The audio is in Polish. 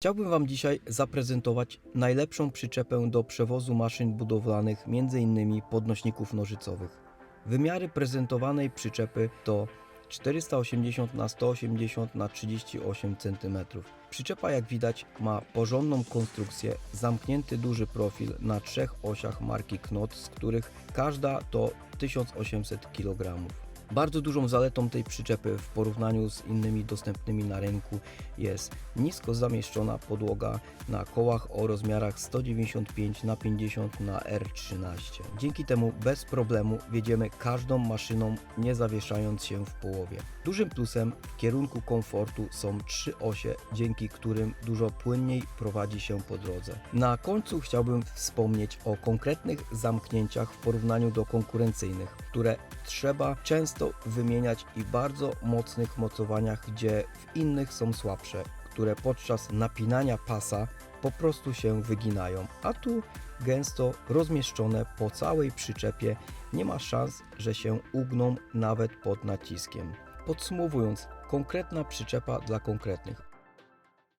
Chciałbym Wam dzisiaj zaprezentować najlepszą przyczepę do przewozu maszyn budowlanych, m.in. podnośników nożycowych. Wymiary prezentowanej przyczepy to 480 na 180 na 38 cm. Przyczepa jak widać ma porządną konstrukcję, zamknięty duży profil na trzech osiach marki Knot, z których każda to 1800 kg. Bardzo dużą zaletą tej przyczepy w porównaniu z innymi dostępnymi na rynku jest nisko zamieszczona podłoga na kołach o rozmiarach 195 na 50 na R13. Dzięki temu bez problemu wjedziemy każdą maszyną, nie zawieszając się w połowie. Dużym plusem w kierunku komfortu są trzy osie, dzięki którym dużo płynniej prowadzi się po drodze. Na końcu chciałbym wspomnieć o konkretnych zamknięciach w porównaniu do konkurencyjnych, które trzeba często wymieniać i bardzo mocnych mocowaniach, gdzie w innych są słabsze, które podczas napinania pasa po prostu się wyginają, a tu gęsto rozmieszczone po całej przyczepie nie ma szans, że się ugną nawet pod naciskiem. Podsumowując, konkretna przyczepa dla konkretnych.